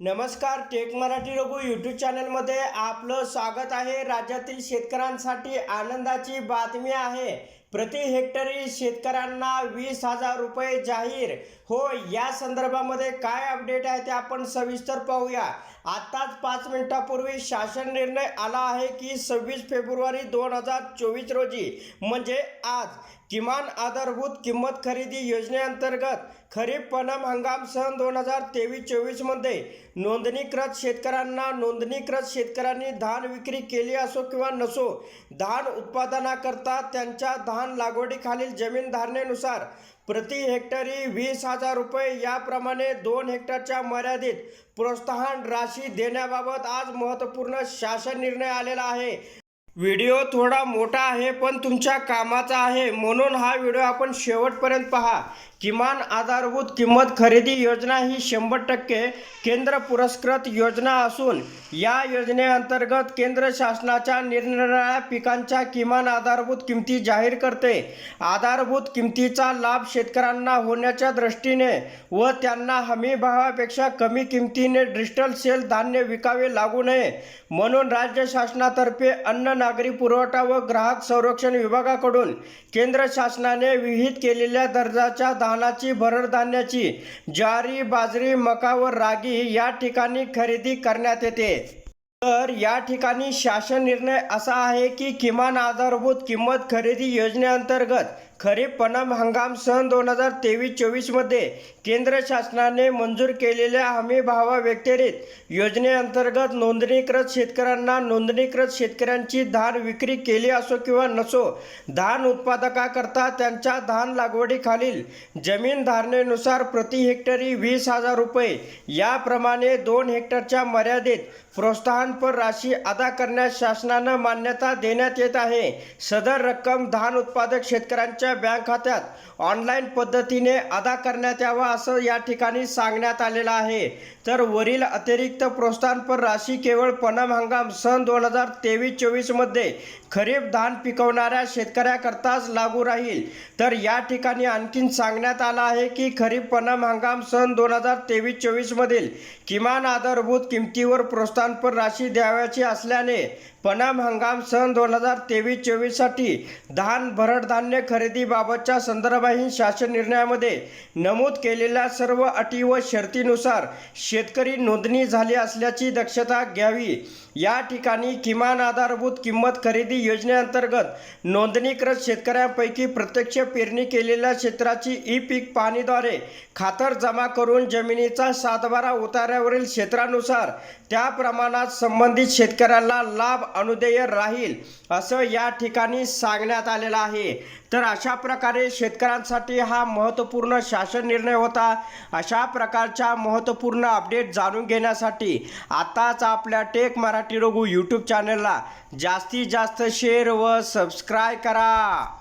नमस्कार take Marathi Raghu YouTube चॅनलमध्ये आपलं स्वागत आहे. राज्यातील शेतकऱ्यांसाठी आनंदाची बातमी आहे. प्रति हेक्टरी शेतकऱ्यांना वीस हजार रुपये जाहीर हो या संदर्भामध्ये काय अपडेट आहे ते आपण सविस्तर पाहूया. आत्ताच पाच मिनिटापूर्वी शासन निर्णय आला आहे की सव्वीस फेब्रुवारी दोन हजार चोवीस रोजी म्हणजे आज किमान आधारभूत किंमत खरेदी योजनेअंतर्गत खरीप पणम हंगाम सन दोन हजार तेवीस चोवीसमध्ये नोंदणीकृत शेतकऱ्यांना नोंदणीकृत शेतकऱ्यांनी धान विक्री केली असो किंवा नसो धान उत्पादनाकरता त्यांच्या धान लागवडीखालील जमीन धारणेनुसार प्रति हेक्टरी वीस हजार रुपये. याप्रमाणे दोन हेक्टरच्या मर्यादित प्रोत्साहन राशी देण्याबाबत आज महत्त्वपूर्ण शासन निर्णय आलेला आहे. व्हिडिओ थोडा मोठा आहे पण तुमच्या कामाचा आहे. म्हणून हा व्हिडिओ आपण शेवटपर्यंत पहा. किमान आधारभूत किंमत खरेदी योजना ही शंभर टक्के केंद्र पुरस्कृत योजना असून या योजनेअंतर्गत केंद्र शासनाच्या निरनिराळ्या पिकांच्या किमान आधारभूत किमती जाहीर करते. आधारभूत किमतीचा लाभ शेतकऱ्यांना होण्याच्या दृष्टीने व त्यांना हमी भावापेक्षा कमी किमतीने डिजिटल सेल धान्य विकावे लागू नये. म्हणून राज्य शासनातर्फे अन्न नागरी पुरवठा व ग्राहक संरक्षण विभागाकडून केंद्र शासनाने विहित केलेल्या दर्जाच्या धानाची भरडधान्याची ज्वारी बाजरी मका व रागी या ठिकाणी खरेदी करण्यात येते. तर या ठिकाणी शासन निर्णय असा आहे की किमान आधारभूत किंमत खरेदी योजनेअंतर्गत खरीप पणम हंगाम सन दोन हजार तेवीस चोवीसमध्ये केंद्र शासनाने मंजूर केलेल्या हमी भावा व्यतिरिक्त योजनेअंतर्गत नोंदणीकृत शेतकऱ्यांना नोंदणीकृत शेतकऱ्यांची धान विक्री केली असो किंवा नसो धान उत्पादकाकरता त्यांच्या धान लागवडीखालील जमीन धारणेनुसार प्रति हेक्टरी वीस हजार रुपये याप्रमाणे दोन हेक्टरच्या मर्यादित प्रोत्साहनपर राशी अदा करण्यास शासनानं मान्यता देण्यात येत आहे. सदर रक्कम धान उत्पादक शेतकऱ्यांच्या बँक खात्यात ऑनलाईन पद्धतीने अदा करण्यात यावा असं या ठिकाणी सांगण्यात आलेलं आहे. तर वरील अतिरिक्त प्रोत्साहनपर राशी केवळ पणम हंगाम सन दोन हजार तेवीस चोवीसमध्ये खरीप धान पिकवणाऱ्या शेतकऱ्याकरताच लागू राहील. तर या ठिकाणी आणखीन सांगण्यात आलं आहे की खरीप पणम हंगाम सन दोन हजार तेवीस चोवीसमधील किमान आधारभूत किमतीवर प्रोत्साहनपर राशी द्यावयाची असल्याने पणाम हंगाम सन दोन हजार तेवीस चोवीससाठी धान भरड धान्य खरेदीबाबतच्या संदर्भाहीन शासन निर्णयामध्ये नमूद केलेल्या सर्व अटी व शर्तीनुसार शेतकरी नोंदणी झाली असल्याची दक्षता घ्यावी. या ठिकाणी किमान आधारभूत किंमत खरेदी योजनेअंतर्गत नोंदणीकृत शेतकऱ्यांपैकी प्रत्यक्ष पेरणी केलेल्या क्षेत्राची ई पीक पाहणीद्वारे खातर जमा करून जमिनीचा सातबारा उतार्यावरील क्षेत्रानुसार त्या प्रमाणात संबंधित शेतकऱ्याला लाभ अनुदेय राहील असं या ठिकाणी सांगण्यात आलेलं आहे. तर अशा प्रकारे शेतकऱ्यांसाठी हा महत्त्वपूर्ण शासन निर्णय होता. अशा प्रकारच्या महत्त्वपूर्ण अपडेट जाणून घेण्यासाठी आताच आपल्या टेक मराठी रघु यूट्यूब चॅनलला जास्तीत जास्त शेअर व सबस्क्राईब करा.